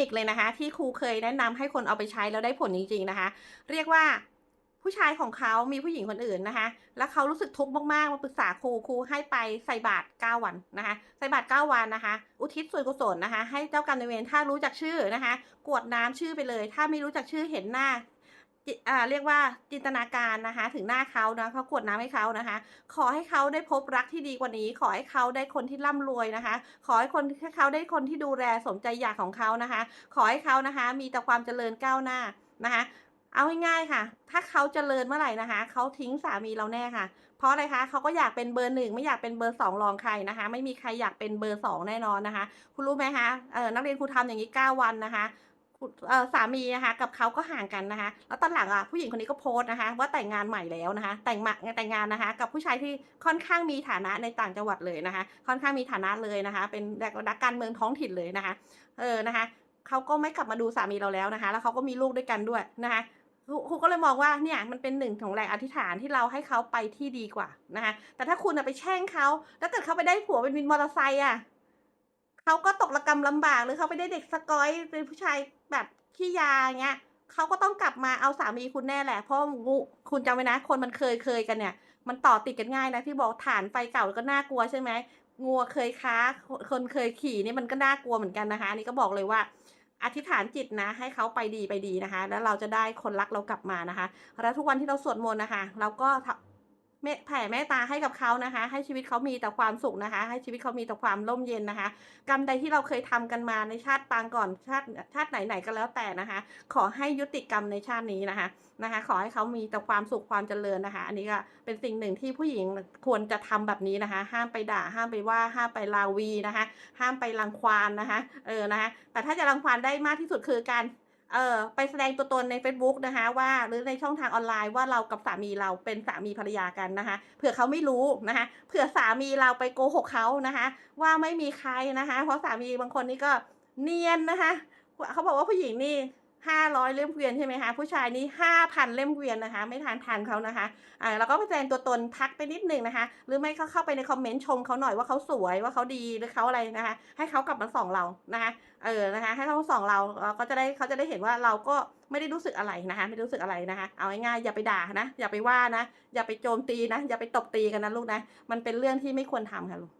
นิคเลยนะคะ ที่ครูเคยแนะนำให้คนเอาไปใช้แล้วได้ผลจริงๆนะคะ เรียกว่าผู้ชายของเขามีผู้หญิงคนอื่นนะคะ แล้วเขารู้สึกทุกข์มากๆ มาปรึกษาครู ครูให้ไปใส่บาตร9วันนะคะ ใส่บาตร9วันนะคะ อุทิศส่วนกุศลนะคะ ให้เจ้ากรรมนายเวร ถ้ารู้จักชื่อนะคะ กวดน้ำชื่อไปเลย ถ้าไม่รู้จักชื่อเห็นหน้า อ่าเรียกว่าจินตนาการนะคะ ถึงหน้าเขานะเขากวดน้ำให้เขานะคะ ขอให้เขาได้พบรักที่ดีกว่านี้ ขอให้เขาได้คนที่ร่ำรวยนะคะ ขอให้คนให้เขาได้คนที่ดูแลสมใจอยากของเขานะคะ ขอให้เขานะคะ มีแต่ความเจริญก้าวหน้านะคะเอาง่ายๆค่ะ ถ้าเขาเจริญเมื่อไหร่นะคะ เขาทิ้งสามีเราแน่ค่ะ เพราะอะไรคะ เขาก็อยากเป็นเบอร์หนึ่งไม่อยากเป็นเบอร์สองรองใครนะคะ ไม่มีใครอยากเป็นเบอร์สองแน่นอนนะคะ คุณรู้ไหมคะ เออนักเรียนครูทำอย่างนี้เก้าวันนะคะ สามีนะคะกับเขาก็ห่างกันนะคะ แล้วตอนหลังอะผู้หญิงคนนี้ก็โพสต์นะคะ ว่าแต่งงานใหม่แล้วนะคะ แต่งมาแต่งงานนะคะ กับผู้ชายที่ค่อนข้างมีฐานะในต่างจังหวัดเลยนะคะ ค่อนข้างมีฐานะเลยนะคะ เป็นนักการเมืองท้องถิ่นเลยนะคะ เออนะคะเขาก็ไม่กลับมาดูสามีเราแล้วนะคะ แล้วเขาก็มีลูกด้วยกันด้วยนะคะครูก็เลยมองว่าเนี่ยมันเป็นหนึ่งของแรงอธิษฐานที่เราให้เขาไปที่ดีกว่านะคะ แต่ถ้าคุณไปแช่งเขาแล้วเกิดเขาไปได้ผัวเป็นวินมอเตอร์ไซค์อะ เขาก็ตกระกำลำบากหรือเขาไปได้เด็กสกอยเป็นผู้ชายแบบขี้ยาเงี้ยเขาก็ต้องกลับมาเอาสามีคุณแน่แหละ เพราะงูคุณจำไว้นะ คนมันเคยเคยกันเนี่ย มันต่อติดกันง่ายนะที่บอกฐานไฟเก่าก็น่ากลัวใช่ไหมงัวเคยค้า คนเคยขี่นี่มันก็น่ากลัวเหมือนกันนะคะนี่ก็บอกเลยว่า อธิษฐานจิตนะ ให้เขาไปดีไปดีนะคะ แล้วเราจะได้คนรักเรากลับมานะคะ แล้วทุกวันที่เราสวดมนต์นะคะ เราก็ เมแผ่เมตตาให้กับเขานะคะ ให้ชีวิตเขามีแต่ความสุขนะคะ ให้ชีวิตเขามีแต่ความร่มเย็นนะคะ กรรมใดที่เราเคยทำกันมาในชาติปางก่อนชาติชาติไหนๆก็แล้วแต่นะคะ ขอให้ยุติกรรมในชาตินี้นะคะนะคะ ขอให้เขามีแต่ความสุขความเจริญนะคะ อันนี้ก็เป็นสิ่งหนึ่งที่ผู้หญิงควรจะทำแบบนี้นะคะ ห้ามไปด่าห้ามไปว่าห้ามไปลาวีนะคะ ห้ามไปรังควานนะคะ เออนะคะ แต่ถ้าจะรังควานได้มากที่สุดคือการ เออไปแสดงตัวตนในเฟซบุ๊กนะคะ ว่าหรือในช่องทางออนไลน์ว่าเรากับสามีเราเป็นสามีภรรยากันนะคะเผื่อเขาไม่รู้นะคะเผื่อสามีเราไปโกหกเขานะคะ ว่าไม่มีใครนะคะ เพราะสามีบางคนนี่ก็เนียนนะคะเขาบอกว่าผู้หญิงนี่ ห้าร้อยเล่มเกวียนใช่ไหมคะผู้ชายนี่ห้าพันเล่มเกวียนนะคะ ไม่ทานทานเขานะคะอ่าแล้วก็ไปแสดงตัวตนทักไปนิดหนึ่งนะคะ หรือไม่ก็เข้าไปในคอมเมนต์ชมเขาหน่อยว่าเขาสวยว่าเขาดีหรือเขาอะไรนะคะ ให้เขากลับมาส่องเรานะคะเออนะคะ ให้เขาส่องเราเราก็จะได้เขาจะได้เห็นว่าเราก็ไม่ได้รู้สึกอะไรนะคะ ไม่รู้สึกอะไรนะคะ เอาง่ายๆอย่าไปด่านะ อย่าไปว่านะ อย่าไปโจมตีนะ อย่าไปตบตีกันนะลูกนะ มันเป็นเรื่องที่ไม่ควรทำค่ะลูก